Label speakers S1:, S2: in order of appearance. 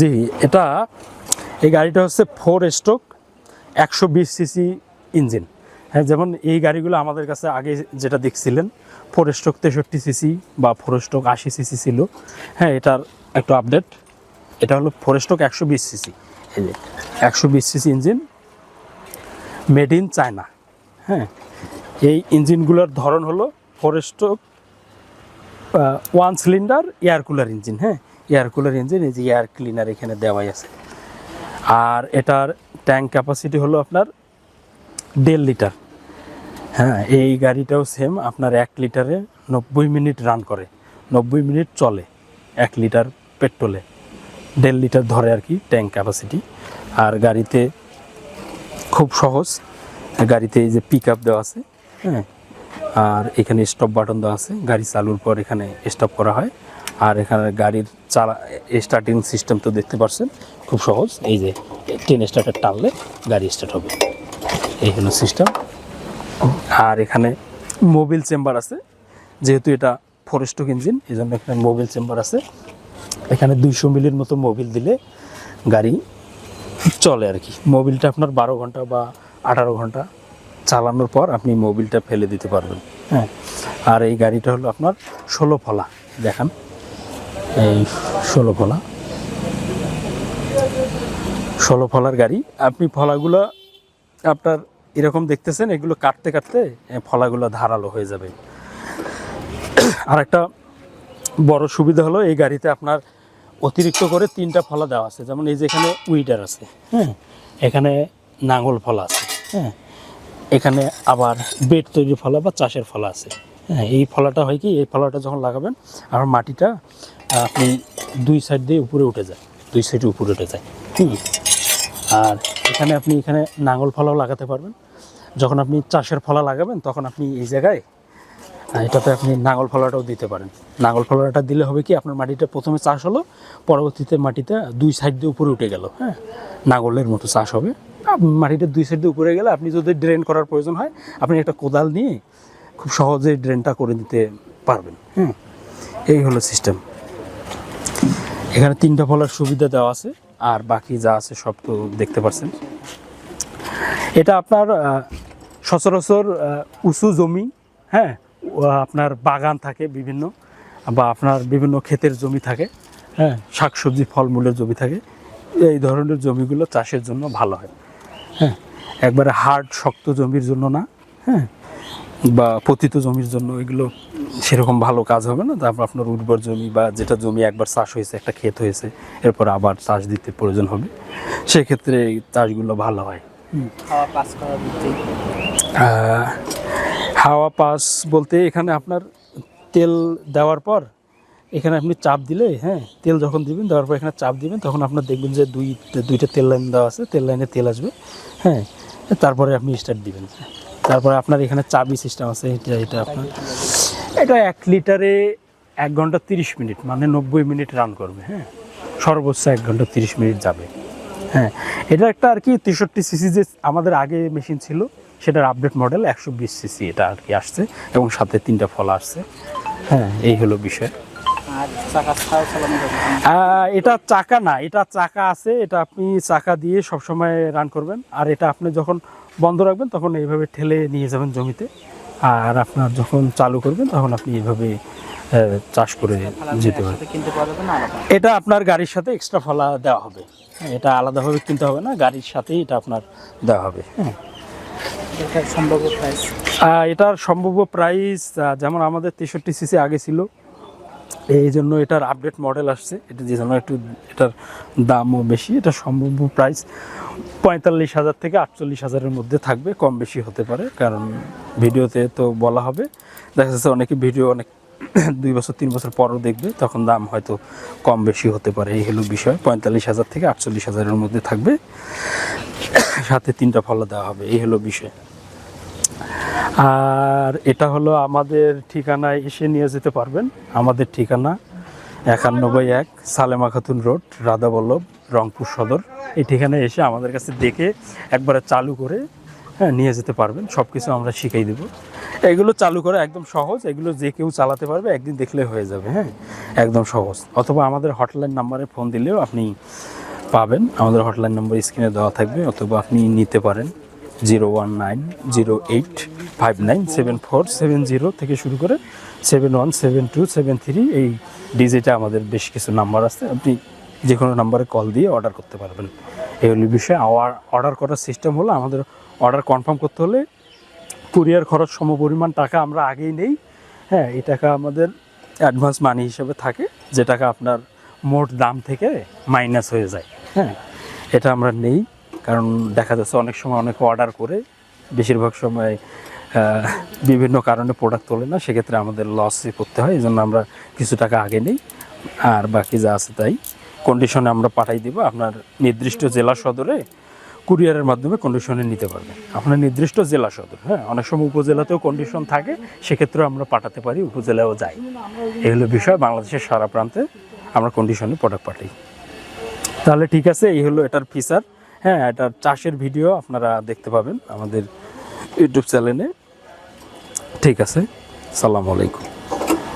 S1: জি, এটা, এই গাড়িটা হচ্ছে ফোর স্ট্রোক একশো বিশ সিসি ইঞ্জিন হ্যাঁ যেমন এই গাড়িগুলো আমাদের কাছে আগে যেটা দেখছিলেন ফোর স্ট্রোক তেষট্টি সিসি বা ফোর স্ট্রোক আশি সিসি ছিল। হ্যাঁ এটার একটু আপডেট এটা হলো ফোর স্ট্রোক একশো বিশ সিসি এই যে একশো বিশ CC engine made in China হ্যাঁ এই ইঞ্জিনগুলোর ধরন হলো four stroke one cylinder air cooler engine হ্যাঁ এয়ার কুলার ইঞ্জিন এই যে এয়ার ক্লিনার এখানে দেওয়াই আছে। আর এটার ট্যাঙ্ক ক্যাপাসিটি হলো আপনার দেড় লিটার হ্যাঁ এই গাড়িটাও সেম আপনার এক লিটারে নব্বই মিনিট রান করে। নব্বই মিনিট চলে এক লিটার পেট্রোলে দেড় লিটার ধরে আর কি ট্যাঙ্ক ক্যাপাসিটি আর গাড়িতে খুব সহজ, গাড়িতে এই যে পিক আপ দেওয়া আছে হ্যাঁ। আর এখানে স্টপ বাটন দেওয়া আছে, গাড়ি চালুর পর এখানে স্টপ করা হয়। আর এখানে গাড়ির চালা স্টার্টিং সিস্টেম তো দেখতে পাচ্ছেন খুব সহজ। এই যে, টেন স্টার্টার টানলে গাড়ি স্টার্ট হবে। এই হলো সিস্টেম আর এখানে মোবিল চেম্বার আছে, যেহেতু এটা ফরেস্টক ইঞ্জিন এই জন্য এখানে মোবিল চেম্বার আছে। এখানে দুইশো মিলির মতো মোবিল দিলে গাড়ি চলে আর কি। মোবিলটা আপনার বারো ঘণ্টা বা আঠারো ঘণ্টা চালানোর পর আপনি মোবিলটা ফেলে দিতে পারবেন। হ্যাঁ। আর এই গাড়িটা হলো আপনার ষোলো ফলা, দেখান। এই ষোলো ফলা। ষোলো ফলার গাড়ি। আপনি ফলাগুলো আপনার এরকম দেখতেছেন, এগুলো কাটতে কাটতে ফলাগুলো ধারালো হয়ে যাবে। আর একটা বড় সুবিধা হলো, এই গাড়িতে আপনার অতিরিক্ত করে তিনটা ফলা দেওয়া আছে। যেমন এই যে এখানে উইডার আছে হ্যাঁ? এখানে নাঙ্গল ফলা আছে হ্যাঁ? এখানে আবার বেড তৈরি ফলা বা চাষের ফলা আছে। এই ফলাটা হয় কি, এই ফলাটা যখন লাগাবেন, আর মাটিটা আপনি দুই সাইড দিয়ে উপরে উঠে যায়, দুই সাইডে উপরে উঠে যায় হুম আর এখানে আপনি এখানে নাঙ্গল ফলাও লাগাতে পারবেন। যখন আপনি চাষের ফলা লাগাবেন, তখন আপনি এই জায়গায় এটাতে আপনি নাঙ্গল ফলাটাও দিতে পারেন। নাঙ্গল ফলাটা দিলে হবে কি, আপনার মাটিটা প্রথমে চাষ হলো, পরবর্তীতে মাটিটা দুই সাইড দিয়ে উপরে উঠে গেল হ্যাঁ? নাঙ্গলের মতো চাষ হবে। মাটিটা দুই সাইড দিয়ে উপরে গেলে আপনি যদি ড্রেন করার প্রয়োজন হয়, আপনি একটা কোদাল নিয়ে খুব সহজে ড্রেনটা করে দিতে পারবেন। হ্যাঁ এই হলো সিস্টেম এখানে তিনটা ফলার সুবিধা দেওয়া আছে, আর বাকি যা আছে সব তো দেখতে পাচ্ছেন এটা আপনার সচরাচর উঁচু জমি হ্যাঁ আপনার বাগান থাকে বিভিন্ন, বা আপনার বিভিন্ন ক্ষেতের জমি থাকে হ্যাঁ শাকসবজি, ফলমূলের জমি থাকে। এই ধরনের জমিগুলো চাষের জন্য ভালো হয়। হ্যাঁ একবারে হার্ড, শক্ত জমির জন্য না হ্যাঁ বা পতিত জমির জন্য এগুলো সেরকম ভালো কাজ হবে না। তারপর আপনার উর্বর জমি বা যেটা জমি একবার চাষ হয়েছে একটা ক্ষেত হয়েছে এরপর আবার চাষ দিতে প্রয়োজন হবে। সেক্ষেত্রে এই চাষগুলো ভালো হয়। হাওয়া পাস বলতে এখানে আপনার তেল দেওয়ার পর এখানে আপনি চাপ দিলে হ্যাঁ তেল যখন দিবেন দেওয়ার পর এখানে চাপ দিবেন তখন আপনার দেখবেন যে দুই দুইটা তেল লাইন দেওয়া আছে তেল লাইনে তেল আসবে হ্যাঁ তারপরে আপনি স্টার্ট দিবেন। তারপরে আপনার এখানে চাবি সিস্টেম আছে এটা এটা আপনার। এটা এক লিটারে এক ঘণ্টা তিরিশ মিনিট মানে নব্বই মিনিট রান করবে হ্যাঁ? সর্বোচ্চ এক ঘণ্টা তিরিশ মিনিট যাবে হ্যাঁ? এটা একটা আর কি তেষট্টি সিসি যে আমাদের আগে মেশিন ছিল সেটার আপডেট মডেল একশো বিশ সিসি এটা আর কি আসছে এবং সাথে তিনটা ফল আসছে হ্যাঁ? এই হলো বিষয়। এটা চাকা না এটা চাকা আছে এটা আপনি চাকা দিয়ে সবসময় রান করবেন। আর এটা আপনি যখন বন্ধ রাখবেন তখন এইভাবে ঠেলে নিয়ে যাবেন জমিতে। আর আপনার যখন চালু করবেন তখন আপনি এইভাবে চাষ করে যেতে
S2: না
S1: এটা আপনার গাড়ির সাথে এক্সট্রা ফলা দেওয়া হবে। এটা আলাদাভাবে কিনতে হবে না গাড়ির সাথেই এটা আপনার দেওয়া হবে। হ্যাঁ।
S2: এটা সম্ভব প্রাইস
S1: এটার সম্ভাব্য প্রাইস যেমন আমাদের তেষট্টি সিসি আগে ছিল এই জন্য এটার আপডেট মডেল আসছে। এটা যে জন্য একটু এটার দামও বেশি, এটা সম্ভাব্য প্রাইস পঁয়তাল্লিশ হাজার থেকে আটচল্লিশ হাজারের মধ্যে থাকবে, কম বেশি হতে পারে, কারণ ভিডিওতে তো বলা হবে। দেখা যাচ্ছে অনেকে ভিডিও অনেক দুই বছর, তিন বছর পরও দেখবে, তখন দাম হয়তো কম বেশি হতে পারে, এই হলো বিষয়। পঁয়তাল্লিশ হাজার থেকে আটচল্লিশ হাজারের মধ্যে থাকবে। সাথে তিনটা ফলো দেওয়া হবে, এই হলো বিষয়। আর এটা হলো আমাদের ঠিকানায় এসে নিয়ে যেতে পারবেন। আমাদের ঠিকানা একানব্বই এক সালেমা খাতুন রোড, রাধাবল্লভ, রংপুর সদর। এই ঠিকানায় এসে আমাদের কাছে দেখে একবারে চালু করে হ্যাঁ নিয়ে যেতে পারবেন। সব কিছু আমরা শিখাই দেবো। এগুলো চালু করা একদম সহজ। এগুলো যে কেউ চালাতে পারবে, একদিন দেখলে হয়ে যাবে হ্যাঁ একদম সহজ। অথবা আমাদের হটলাইন নাম্বারে ফোন দিলেও আপনি পাবেন। আমাদের হটলাইন নাম্বার স্ক্রিনে দেওয়া থাকবে, অথবা আপনি নিতে পারেন। Zero one nine zero eight five nine seven four seven zero থেকে শুরু করে seven one seven two seven three এই ডিজিটে আমাদের বেশ কিছু নাম্বার আছে। আপনি যে কোনো নাম্বারে কল দিয়ে অর্ডার করতে পারবেন। এই হলো বিষয়। অর্ডার করার সিস্টেম হলো আমাদের অর্ডার কনফার্ম করতে হলে কুরিয়ার খরচ সমপরিমাণ টাকা আমরা আগেই নেই। হ্যাঁ এই টাকা আমাদের অ্যাডভান্স মানি হিসেবে থাকে, যে টাকা আপনার মোট দাম থেকে মাইনাস হয়ে যায়। হ্যাঁ এটা আমরা নেই। কারণ দেখা যাচ্ছে অনেক সময় অনেকে অর্ডার করে, বেশিরভাগ সময় বিভিন্ন কারণে প্রোডাক্ট তোলে না, সেক্ষেত্রে আমাদের লসে পড়তে হয় এই জন্য আমরা কিছু টাকা আগে নেই, আর বাকি যা আছে তাই। কন্ডিশনে আমরা পাঠাই দিব, আপনার নির্দিষ্ট জেলা সদরে কুরিয়ারের মাধ্যমে কন্ডিশনে নিতে পারবেন। আপনার নির্দিষ্ট জেলা সদর হ্যাঁ অনেক সময় উপজেলাতেও কন্ডিশন থাকে, সেক্ষেত্রেও আমরা পাঠাতে পারি উপজেলাও যাই। এই হলো বিষয়, বাংলাদেশের সারা প্রান্তে আমরা কন্ডিশনে প্রোডাক্ট পাঠাই। তাহলে ঠিক আছে, এই হলো এটার ফিচার হ্যাঁ এটা চাষের ভিডিও আপনারা দেখতে পাবেন আমাদের ইউটিউব চ্যানেলে ঠিক আছে সালাম আলাইকুম।